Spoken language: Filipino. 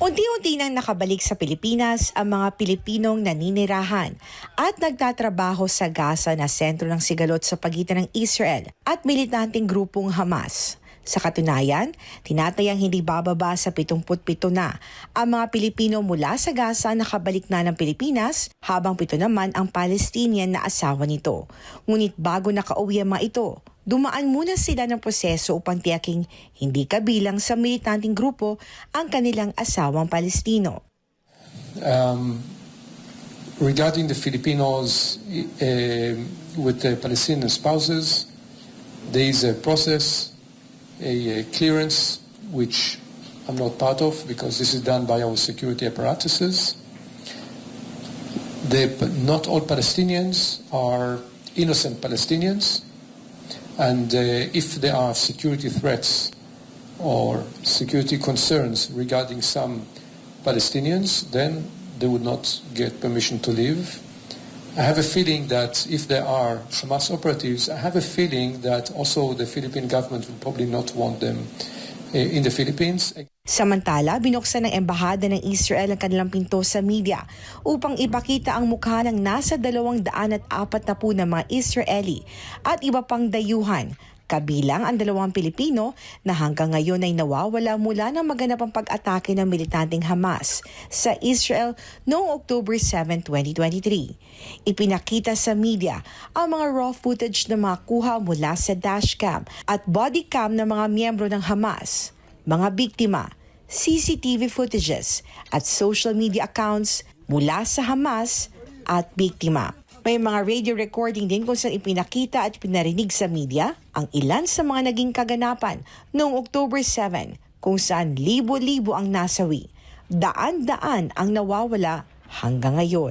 Unti-unti nang nakabalik sa Pilipinas ang mga Pilipinong naninirahan at nagtatrabaho sa Gaza na sentro ng sigalot sa pagitan ng Israel at militanteng grupong Hamas. Sa katunayan, tinatayang hindi bababa sa 77 na ang mga Pilipino mula sa Gaza nakabalik na ng Pilipinas habang pito naman ang Palestinian na asawa nito. Ngunit bago nakauwi ang mga ito, dumaan muna sila ng proseso upang tiyaking hindi kabilang sa militanteng grupo ang kanilang asawang Palestino. Um, regarding the Filipinos uh, with the Palestinian spouses, there is a process, a, a clearance, which I'm not part of because this is done by our security apparatuses. The, not all Palestinians are innocent Palestinians, and uh, if there are security threats or security concerns regarding some Palestinians, then they would not get permission to leave. I have a feeling that if there are Hamas operatives, I have a feeling that also the Philippine government will probably not want them in the Philippines. Samantala, binuksan ng Embahada ng Israel ang kanilang pinto sa media upang ipakita ang mukha ng nasa dalawang daan at apat na po ng mga Israeli at iba pang dayuhan kabilang ang dalawang Pilipino na hanggang ngayon ay nawawala mula ng maganapang pag-atake ng militanteng Hamas sa Israel noong October 7, 2023. Ipinakita sa media ang mga raw footage na makuha mula sa dashcam at body cam ng mga miyembro ng Hamas, mga biktima, CCTV footages at social media accounts mula sa Hamas at biktima. May mga radio recording din kung saan ipinakita at pinarinig sa media ang ilan sa mga naging kaganapan noong October 7 kung saan libo-libo ang nasawi. Daan-daan ang nawawala hanggang ngayon.